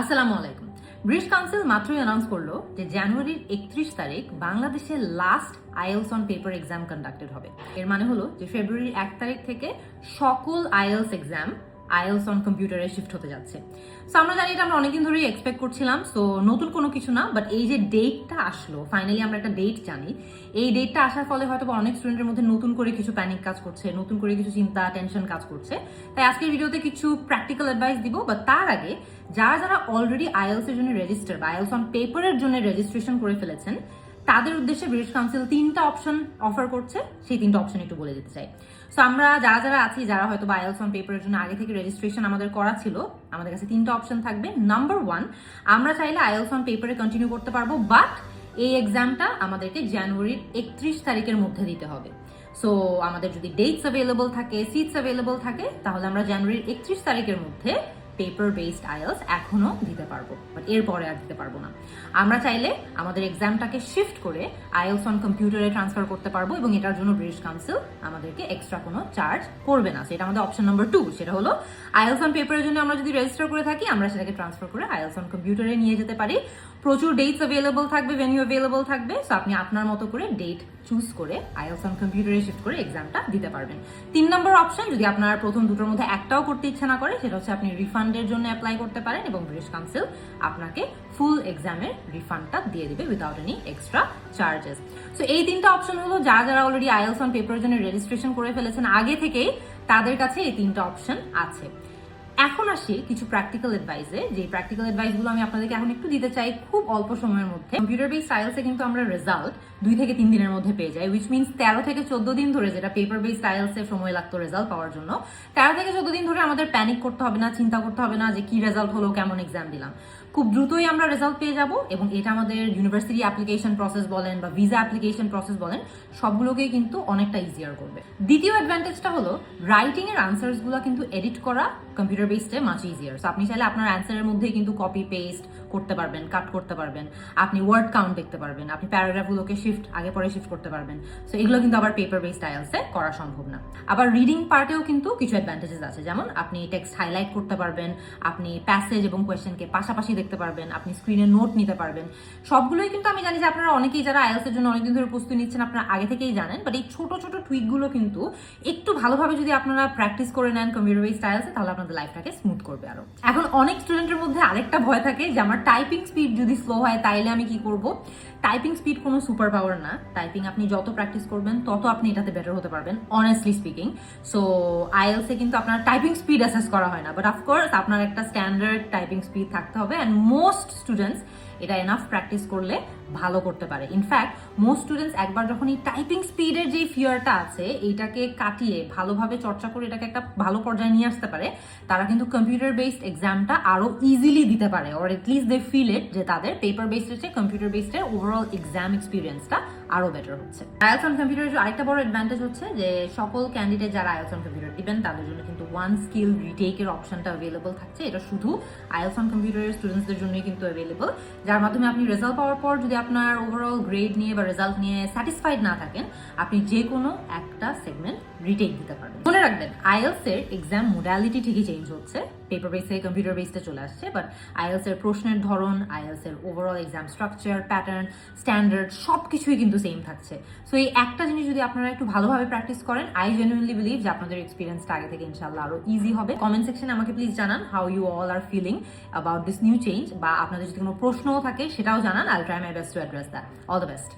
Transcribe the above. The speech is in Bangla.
আসসালামু আলাইকুম। ব্রিটিশ কাউন্সিল মাত্রই অ্যানাউন্স করল যে জানুয়ারির একত্রিশ তারিখ বাংলাদেশের last IELTS on paper exam conducted হবে। এর মানে হলো যে ফেব্রুয়ারির এক তারিখ থেকে সকল আইএলস এক্সাম আইএলস অন কম্পিউটারে শিফট হতে যাচ্ছে। সো আমরা জানি এটা আমরা অনেকদিন ধরেই এক্সপেক্ট করছিলাম সো নতুন কোনো কিছু না বাট এই যে ডেটটা আসলো ফাইনালি আমরা একটা ডেট জানি। এই ডেটটা আসার ফলে হয়তো অনেক স্টুডেন্টের মধ্যে নতুন করে কিছু প্যানিক কাজ করছে, নতুন করে কিছু চিন্তা টেনশন কাজ করছে। তাই আজকের ভিডিওতে কিছু প্র্যাকটিক্যাল অ্যাডভাইস দিব বা তার আগে যারা যারা অলরেডি আইএলস এর জন্য রেজিস্টার বা আইএলস অন পেপারের জন্য রেজিস্ট্রেশন করে ফেলেছেন তাদের উদ্দেশ্যে ব্রিটিশ কাউন্সিল তিনটা অপশন অফার করছে। সেই তিনটা অপশন একটু বলে দিতে চাই। সো আমরা যারা যারা আছি, যারা হয়তো আইএলস অন পেপারের জন্য আগে থেকে রেজিস্ট্রেশন আমাদের করা ছিল, আমাদের কাছে তিনটা অপশন থাকবে। নাম্বার ওয়ান আমরা চাইলে আইএলস অন পেপারে কন্টিনিউ করতে পারব বাট এই এক্সামটা আমাদেরকে জানুয়ারির একত্রিশ তারিখের মধ্যে দিতে হবে। সো আমাদের যদি ডেটস অ্যাভেলেবল থাকে সিটস অ্যাভেলেবল থাকে, তাহলে আমরা জানুয়ারির একত্রিশ তারিখের মধ্যে পেপার বেসড আইএলস এখনও দিতে পারব বাট এরপরে আর দিতে পারব না। আমরা চাইলে আমাদের এক্সামটাকে শিফট করে আইএলস অন কম্পিউটারে ট্রান্সফার করতে পারব এবং এটার জন্য ব্রিটিশ কাউন্সিল আমাদেরকে এক্সট্রা কোনো চার্জ করবে না। সেটা আমাদের অপশন নম্বর টু সেটা হলো আইএলস অন পেপারের জন্য আমরা যদি রেজিস্টার করে থাকি, আমরা সেটাকে ট্রান্সফার করে আইএলস অন কম্পিউটারে নিয়ে যেতে পারি। প্রচুর ডেটস অ্যাভেলেবল থাকবে ভেনিউ অ্যাভেলেবল থাকবে সো আপনি আপনার মতো করে ডেট চুজ করে আইএলস অন কম্পিউটারে শিফট করে এক্সামটা দিতে পারবেন। তিন নম্বর অপশন যদি আপনার প্রথম দুটোর মধ্যে একটাও করতে ইচ্ছা না করে, সেটা হচ্ছে আপনি রিফান্ডের জন্য অ্যাপ্লাই করতে পারেন এবং ব্রিটিশ কাউন্সিল আপনাকে ফুল এক্সামের রিফান্ডটা দিয়ে দিবে without any extra charges so এই তিনটা অপশন হলো যারা যারা অলরেডি আইএলস অন পেপারের জন্য রেজিস্ট্রেশন করে ফেলেছেন, আগে থেকেই তাদের কাছে এই তিনটা অপশন আছে। এখন আসি কিছু প্র্যাকটিক্যাল অ্যাডভাইসে যে প্র্যাকটিক্যাল অ্যাডভাইসগুলো আমি আপনাদেরকে এখন একটু দিতে চাই খুব অল্প সময়ের মধ্যে। কম্পিউটার বেস স্টাইলসে কিন্তু আমরা রেজাল্ট দুই থেকে তিন দিনের মধ্যে পেয়ে যাই উইচ মিনস তেরো থেকে চোদ্দ দিন ধরে যেটা পেপার বেস স্টাইলসে সময় লাগতো রেজাল্ট পাওয়ার জন্য, তেরো থেকে চোদ্দ দিন ধরে আমাদের প্যানিক করতে হবে না, চিন্তা করতে হবে না যে কি রেজাল্ট হলো, কেমন এক্সাম দিলাম। খুব দ্রুতই আমরা রেজাল্ট পেয়ে যাব এবং এটা আমাদের ইউনিভার্সিটি অ্যাপ্লিকেশন প্রসেস বলেন বা ভিসা অ্যাপ্লিকেশন প্রসেস বলেন সবগুলোকেই কিন্তু অনেকটা ইজিয়ার করবে। দ্বিতীয় অ্যাডভান্টেজটা হলো রাইটিং এর আনসার্সগুলো কিন্তু এডিট করা কম্পিউটার বেসডে মাচ ইজিয়ার সো আপনি চাইলে আপনার অ্যান্সারের মধ্যে কিন্তু কপি পেস্ট করতে পারবেন কাট করতে পারবেন, আপনি ওয়ার্ড কাউন্ট দেখতে পারবেন, আপনি প্যারাগ্রাফগুলোকে শিফট আগে পরে শিফট করতে পারবেন। সো এগুলো কিন্তু আবার পেপার বেস স্টাইলসে করা সম্ভব না। আবার রিডিং পার্টেও কিন্তু কিছু অ্যাডভান্টেজেস আছে। যেমন, আপনি টেক্সট হাইলাইট করতে পারবেন, আপনি প্যাসেজ এবং কোয়েশ্চেনকে পাশাপাশি দেখতে পারবেন, আপনি স্ক্রিনে নোট নিতে পারবেন। সবগুলোই কিন্তু আমি জানি যে আপনারা অনেকেই যারা আইএলস এর জন্য অনেকদিন ধরে প্রস্তুতি নিচ্ছেন, আপনারা আগে থেকেই জানেন বাট এই ছোট ছোট টুইকগুলো কিন্তু একটু ভালোভাবে যদি আপনারা প্র্যাকটিস করে নেন কম্পিউটার বেস স্টাইলসে তাহলে আপনাদের লাইফটাকে স্মুথ করবে আরও। এখন অনেক স্টুডেন্টের মধ্যে আরেকটা ভয় থাকে যে, আমার টাইপিং স্পিড যদি স্লো হয়, তাইলে আমি কি করব? টাইপিং স্পিড কোনো সুপার পাওয়ার না। টাইপিং আপনি যত প্র্যাকটিস করবেন, তত আপনি এটাতে বেটার হতে পারবেন অনেস্টলি স্পিকিং সো আইএলসে কিন্তু আপনার টাইপিং স্পিড অ্যাসেস করা হয় না। বাট অফকোর্স আপনার একটা স্ট্যান্ডার্ড টাইপিং স্পিড থাকতে হবে। অ্যান্ড মোস্ট স্টুডেন্টস এটা এনাফ প্র্যাকটিস করলে ভালো করতে পারে। ইনফ্যাক্ট মোস্ট স্টুডেন্টস একবার যখন এই টাইপিং স্পিডের যে ফিয়ারটা আছে, এইটাকে কাটিয়ে ভালোভাবে চর্চা করে এটাকে একটা ভালো পর্যায়ে নিয়ে আসতে পারে, তারা কিন্তু কম্পিউটার বেসড এক্সামটা আরও ইজিলি দিতে পারে or at least they feel it যে তাদের পেপার বেসড হচ্ছে কম্পিউটার বেসডের ওভারঅল এক্সাম এক্সপিরিয়েন্সটা আরও বেটার হচ্ছে। অন কম্পিউটারের আরেকটা বড় অ্যাডভান্টেজ হচ্ছে যে সকল ক্যান্ডিডেট যারা অন কম্পিউটার দিবেন, তাদের জন্য কিন্তু ওয়ান স্কিল রিটেকের অপশনটা অ্যাভেলেবল থাকছে। এটা শুধু আইএলস অন কম্পিউটারের স্টুডেন্টসদের জন্যই কিন্তু অ্যাভেলেবল যার মাধ্যমে আপনি রেজাল্ট পাওয়ার পর যদি আপনার ওভারঅল গ্রেড নিয়ে বা রেজাল্ট নিয়ে স্যাটিসফাইড না থাকেন, আপনি যে কোনো একটা সেগমেন্ট রিটেক দিতে পারবেন। মনে রাখবেন আইএলস এর এক্সাম মোডালিটি ঠিকই চেঞ্জ হচ্ছে। পেপার বেসে কম্পিউটার বেসে চলে আসছে বাট আইএলস এর প্রশ্নের ধরন আইএলস এর overall exam structure pattern standard সব কিছুই কিন্তু সেম থাকছে। সো এই একটা জিনিস যদি আপনারা একটু ভালোভাবে প্র্যাকটিস করেন আই জেনুইনলি বিলিভ যে আপনাদের এক্সপিরিয়েন্সটা আগে থেকে ইনশাল্লাহ আরও ইজি হবে। কমেন্ট সেকশনে আমাকে প্লিজ জানান how you all are feeling about this new change বা আপনাদের যদি কোনো প্রশ্নও থাকে সেটাও জানান। I try my best to address that all the best